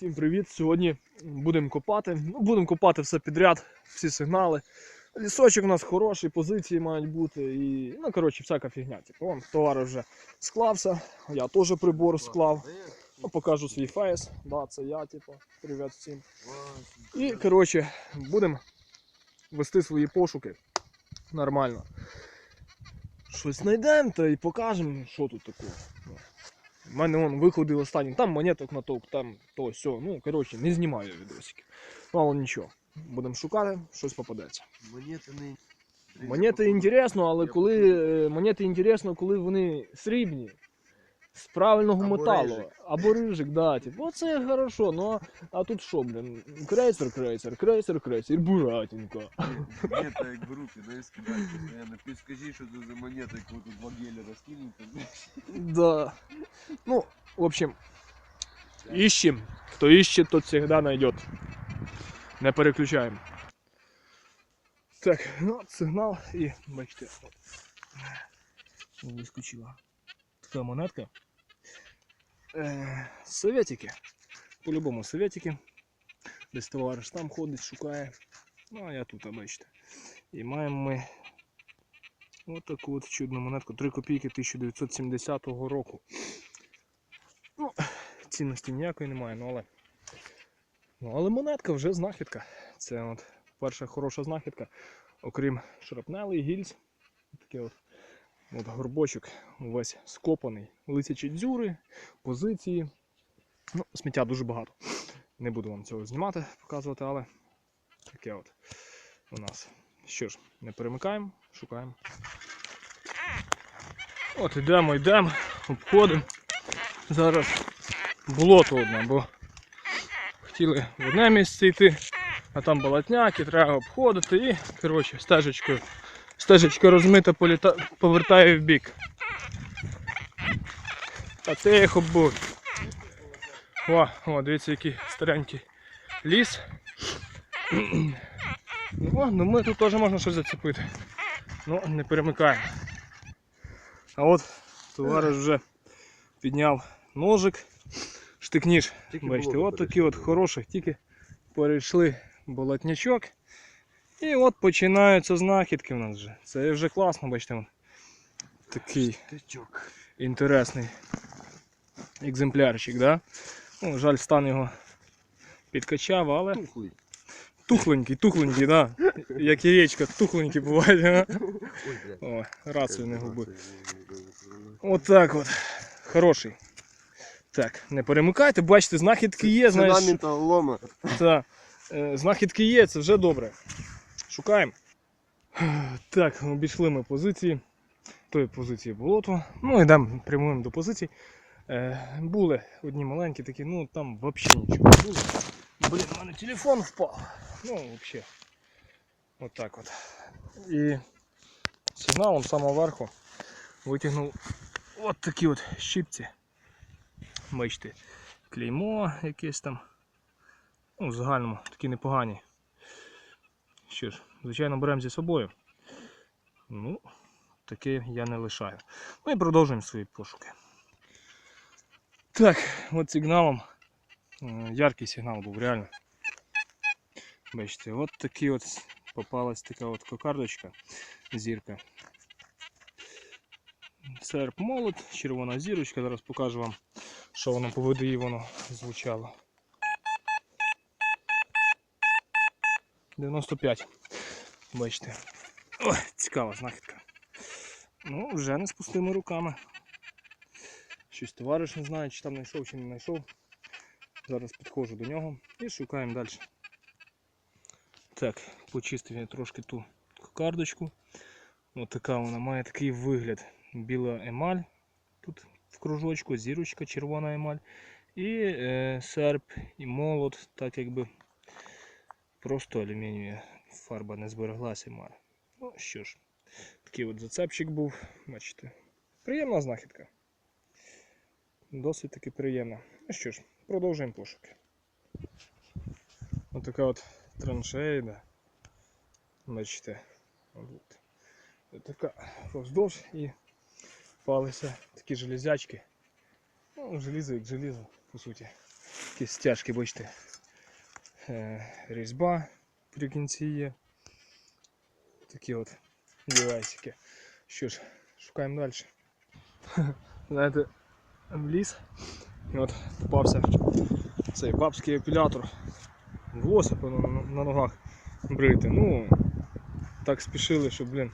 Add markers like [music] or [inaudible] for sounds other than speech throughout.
Всім привіт! Сьогодні будемо копати. Ну, будемо копати все підряд, всі сигнали. Лісочок у нас хороший, позиції мають бути. І, ну, коротше, всяка фігня. Типу, вон, товар вже склався, я теж прибор склав. Ну, покажу свій фейс. Да, це я, типу, привіт всім. І, коротше, будемо вести свої пошуки нормально. Щось знайдемо та й покажемо, що тут такого. У мене вон виходив останній, там монеток натовк, там то все. Ну, коротше, не знімаю відосики. Ну, але нічого. Будемо шукати, щось попадеться. Монети не Монети інтересно, але коли е, монети інтересно, коли вони срібні. З правильного Або металу. рижик. Або рижик, да. Типу, оце хорошо, ну а, а тут що, блін? Крейсер, крейсер, крейсер, крейсер, буратінка. Монета як в групі, не скидай постоянно. Підскажи, що це за монета, яку тут два геля розкинути. Да. Ну, в общем, ищем. Кто ищет, тот всегда найдет. Не переключаємо. Так, ну, сигнал і бачите. Вискочила. Така монетка. Е, советики. По-любому советики. Десь товариш там ходить, шукає. Ну, а я тут, а бачите. І маємо ми Ось таку от чудну монетку. 3 копійки 1970 року. Цінності ніякої немає, ну але. Ну, але монетка вже знахідка. Це от перша хороша знахідка. Окрім шрапнелей, гільз. Такий от, от горбочок увесь скопаний. Лисячі дзюри, позиції. Ну, сміття дуже багато. Не буду вам цього знімати, показувати, але таке от у нас. Що ж, не перемикаємо, шукаємо. От ідемо, йдемо, обходимо. Зараз болото одне, бо хотіли в одне місце йти, а там болотняк і треба обходити і, коротше, стежечкою. Стежечка розмита політа... повертає в бік. Та тихо будь. О, о, дивіться, який старенький ліс. Ну, ну ми тут теж можна щось зацепити. Ну, не перемикаємо. А от товариш вже підняв ножик, штик-ніж. Тільки Бачите, от такий от хороший, тільки перейшли болотнячок. І от починаються знахідки в нас вже. Це вже класно, бачите. вон. Такий Тичок. інтересний екземплярчик, да? Ну, жаль, стан його підкачав, але Тухлий. тухленький, тухленький, да. Як і річка, тухленький буває. О, рацію не губи. От так от. Хороший. Так, не перемикайте, бачите, знахідки є, знаєш. Ціна металолома. Та, е, знахідки є, це вже добре. Шукаємо. Так, обійшли ми позиції. Тої позиції болото. Ну, йдемо прямуємо до позицій. Е, були одні маленькі такі, ну там взагалі нічого не було. Блін, у мене телефон впав. Ну, взагалі. От так от. І сигналом з самого верху витягнув от такі от щипці. Бачите, клеймо якесь там. Ну, в загальному такі непогані. Що ж, звичайно, беремо зі собою. Ну, таке я не лишаю. Ну і продовжуємо свої пошуки. Так, от сигналом. е, Яркий сигнал був, реально. Бачите, от такі от попалась така от кокардочка, зірка. Серп молот, червона зірочка. Зараз покажу вам, що воно по ВДІ воно звучало. 95. Бачите. Ой, цікава знахідка. Ну, вже не з пустими руками. Щось товариш не знає, чи там знайшов, чи не знайшов. Зараз підходжу до нього і шукаємо далі. Так, почистив я трошки ту карточку. Ось така вона має такий вигляд. Біла емаль. Тут кружочку, зірочка, червона емаль. І е, серп, і молот, так якби просто алюмінієва фарба не збереглася має. Ну що ж, такий от зацепчик був, бачите. Приємна знахідка. Досить таки приємна. Ну що ж, продовжуємо пошуки. Ось така от траншея. Бачите. От. Така повздовж і палися такі железячки. Ну, желізо як желізо, по суті. Такі стяжки, бачите. Е, різьба при кінці є. Такі от девайсики. Що ж, шукаємо далі. [laughs] Знаєте, в ліс. І от попався цей бабський епілятор. Волосся на ногах брити. Ну, так спішили, що, блін,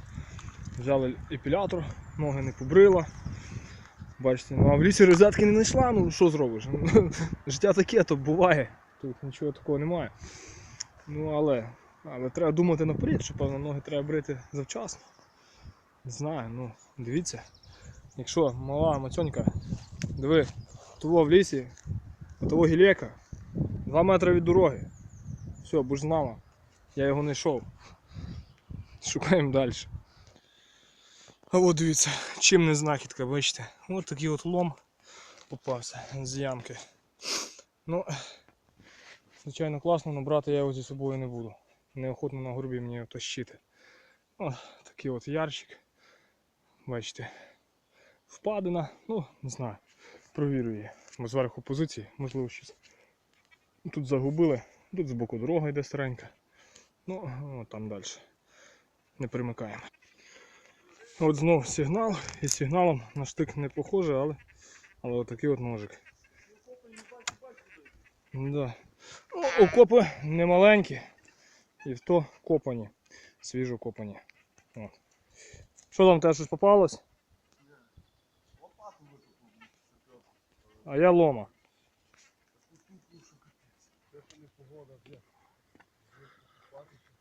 взяли епілятор, ноги не побрила. Бачите, ну а в лісі розетки не знайшла, ну що зробиш? [laughs] Життя таке, то буває. Тут нічого такого немає. Ну але, але треба думати наперед, що певно ноги треба брити завчасно. Не знаю, ну дивіться. Якщо мала мацьонька, диви, того в лісі, того гілека, 2 метри від дороги. Все, будь знала. Я його не йшов. Шукаємо далі. А от дивіться, чим не знахідка, бачите? От такий от лом попався з ямки. Ну, звичайно, класно, але брати я його зі собою не буду. Неохотно на горбі мені його тащити. О, такий от ярчик. Бачите. Впадина, ну, не знаю. Провірю її. Бо зверху позиції, можливо, щось. Тут загубили, тут збоку дорога йде старенька. Ну, от там далі. Не примикаємо. От знов сигнал, і сигналом на штик не похоже, але, але отакий от ножик. Да. Ну, окопи не маленькі, і в то копані, свіжо копані. От. Що там тебе щось попалось? А я лома.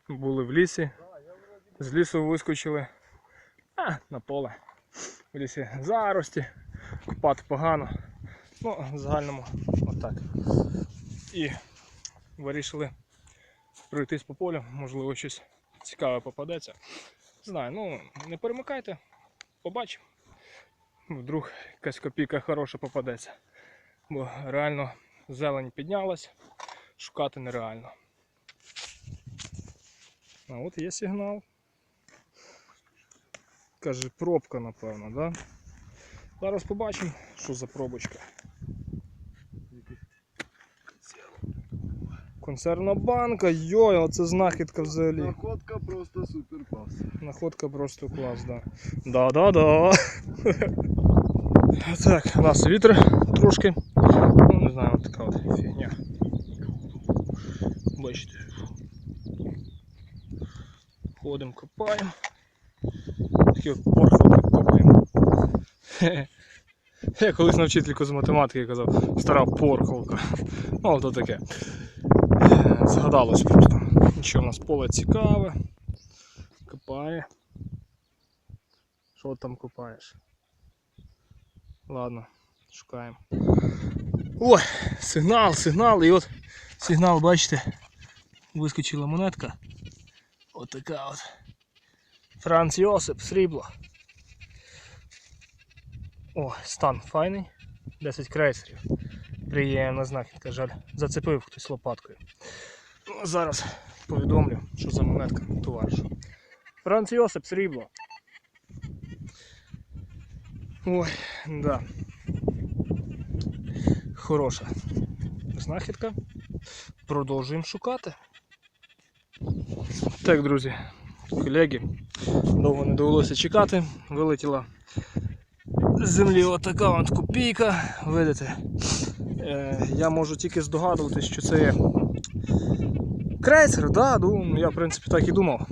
Були в лісі. З лісу вискочили. А, на поле. В лісі зарості. Копати погано. Ну, в загальному отак. І вирішили пройтись по полю, можливо, щось цікаве попадеться. Знаю, ну не перемикайте, побачимо. Вдруг якась копійка хороша попадеться. Бо реально зелень піднялась, шукати нереально. А от є сигнал. Каже, пробка, напевно, да? Зараз побачимо, що за пробочка. Консервна банка, йой, оце знахідка взагалі. Находка просто супер клас. Находка просто клас, да. Да-да-да. [laughs] Так, у нас вітер трошки. Ну, не знаю, така от фігня. Бачите. Ходимо, копаємо. От порховки копаємо. Я колись на вчительку з математики казав, стара порховка. [laughs] Ну, то таке. Е, Згадалось просто. Що в нас поле цікаве. Копає. Що там копаєш? Ладно, шукаємо. Ой, сигнал, сигнал, і от сигнал, бачите, вискочила монетка. От така от. Франц Йосип, срібло. О, стан файний. 10 крейсерів. Приємна знахідка, жаль. Зацепив хтось лопаткою. Ну, зараз повідомлю, що за монетка товаришу. Франц Йосип, срібло. Ой, да. Хороша знахідка. Продовжуємо шукати. Так, друзі, колеги, довго не довелося чекати. Вилетіла з землі отака от копійка. Видите, е, я можу тільки здогадуватись, що це є крейсер, да, ну, я в принципі так і думав.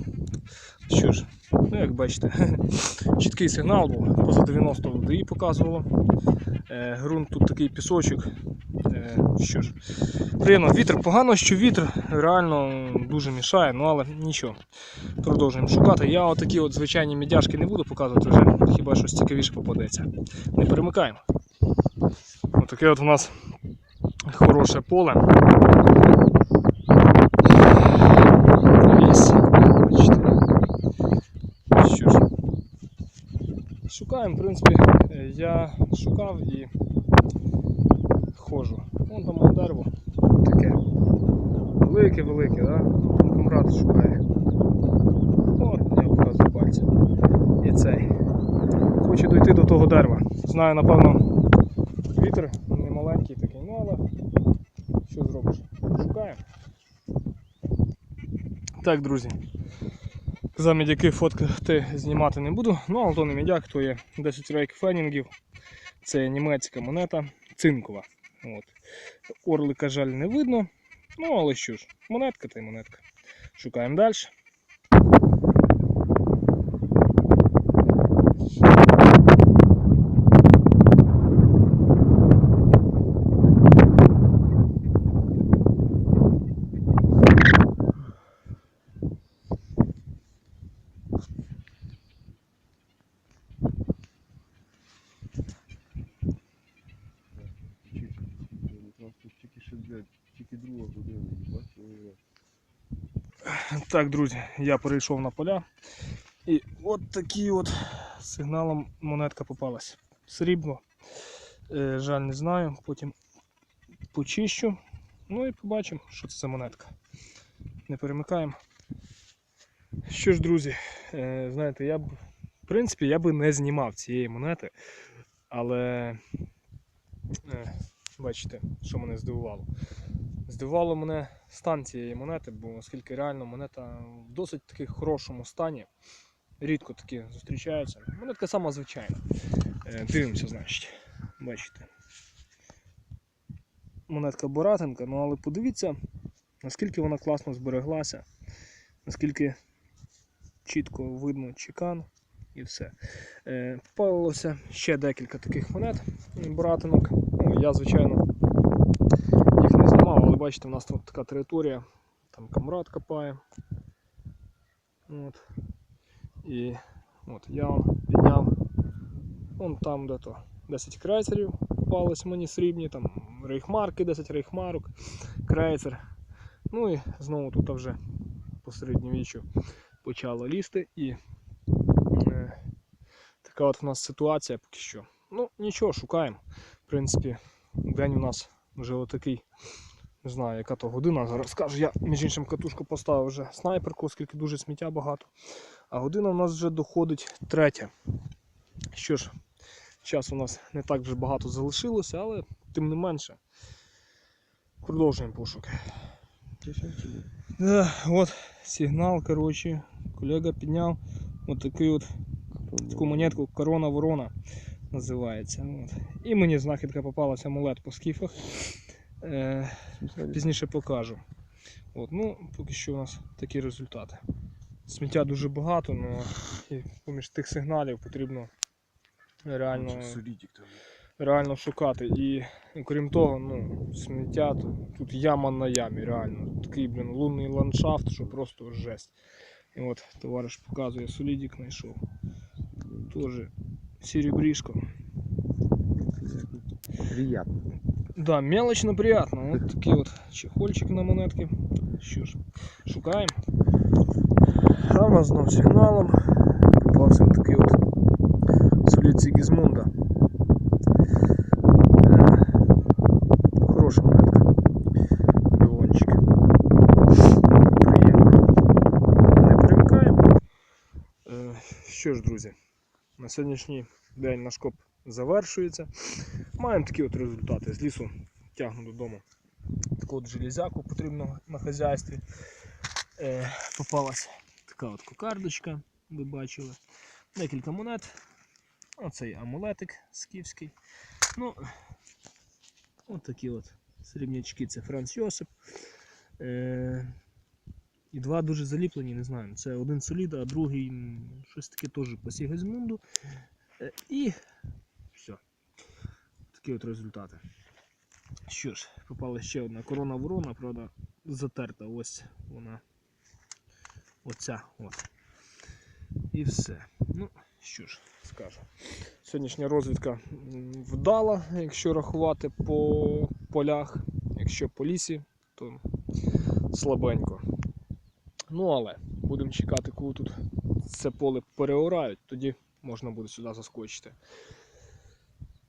Що ж, ну як бачите, [laughs] чіткий сигнал був, поза 90 води показувало. Е, ґрунт тут такий пісочок. Е, що ж, приємно, вітер погано, що вітер реально дуже мішає, ну але нічого. Продовжуємо шукати. Я отакі от звичайні мідяшки не буду показувати вже, хіба щось цікавіше попадеться. Не перемикаємо. Отаке от у нас хороше поле. Шукаємо, в принципі, е, я шукав і. Вон там дерево таке. Велике-велике, да? Комрад шукає. От, я показую пальцем. І цей. Хочу дойти до того дерева. Знаю, напевно, вітер не маленький такий, ну але зробиш? Шукаємо. Так, друзі. За медяки фоткати знімати не буду. Ну, але то не медяк, то є 10 рейк фенінгів. Це німецька монета, цинкова. От. Орлика, жаль, не видно. Ну, але що ж, монетка та й монетка. Шукаємо далі. Чик. Якраз тут тільки ще, блядь, тільки Так, друзі, я перейшов на поля. І от такий от сигналом монетка попалась. Срібло. Е, жаль, не знаю. Потім почищу. Ну і побачимо, що це за монетка. Не перемикаємо. Що ж, друзі, е, знаєте, я б, в принципі, я би не знімав цієї монети, але е, бачите, що мене здивувало. Здивувало мене стан цієї монети, бо оскільки реально монета в досить таки хорошому стані. Рідко такі зустрічаються. Монетка сама звичайна. Е, Дивимося, значить. Бачите. Монетка Боратенка, ну але подивіться, наскільки вона класно збереглася, наскільки чітко видно чекан і все. Е, Попалося ще декілька таких монет Боратинок. Ну, я, звичайно, бачите, у нас тут така територія, там камрад копає. От. І от я он підняв. Вон там де то 10 крейсерів попались мені срібні, там рейхмарки, 10 рейхмарок, крейсер. Ну і знову тут вже по середньовіччю почало лізти і е, така от у нас ситуація поки що. Ну, нічого, шукаємо. В принципі, день у нас вже отакий. Не знаю, яка то година. Зараз скажу, я між іншим катушку поставив вже снайперку, оскільки дуже сміття багато. А година у нас вже доходить третя. Що ж, часу у нас не так вже багато залишилося, але тим не менше. Продовжуємо пошуки. Да, от сигнал, коротше, колега підняв от такий от таку монетку Корона Ворона називається. От. І мені знахідка попалася амулет по скіфах. Е, пізніше покажу. От, ну, поки що у нас такі результати. Сміття дуже багато, але поміж тих сигналів потрібно реально, реально шукати. І крім того, ну, сміття тут, тут яма на ямі, реально. Такий, блін, лунний ландшафт, що просто жесть. І от товариш показує, солідік знайшов. Теж серебришко. Приятно. Да, мелочно приятно. Вот такий от чехольчик на монетки. Що ж, шукаємо. А в нас знов сигналом попався от такий от солід Сігізмунда. Е, Хороша монетка. Білончик. Приємно. Не примикаємо. Е, Що ж, друзі, на сьогоднішній день наш коп завершується. Маємо такі от результати. З лісу тягну додому таку от железяку потрібно на хазяйстві. Е, попалась така от кокардочка, ви бачили. Декілька монет. Оцей амулетик скіфський. Ну, от такі от срібнячки, це Франц Йосип. Е, і два дуже заліплені, не знаю. Це один соліда, а другий щось таке теж по Сігезмунду. Е, і. Такі от результати. Що ж, попала ще одна корона ворона, правда, затерта ось вона. Оця от. І все. Ну, що ж, скажу. Сьогоднішня розвідка вдала, якщо рахувати по полях, якщо по лісі, то слабенько. Ну, але будемо чекати, коли тут це поле переорають, тоді можна буде сюди заскочити.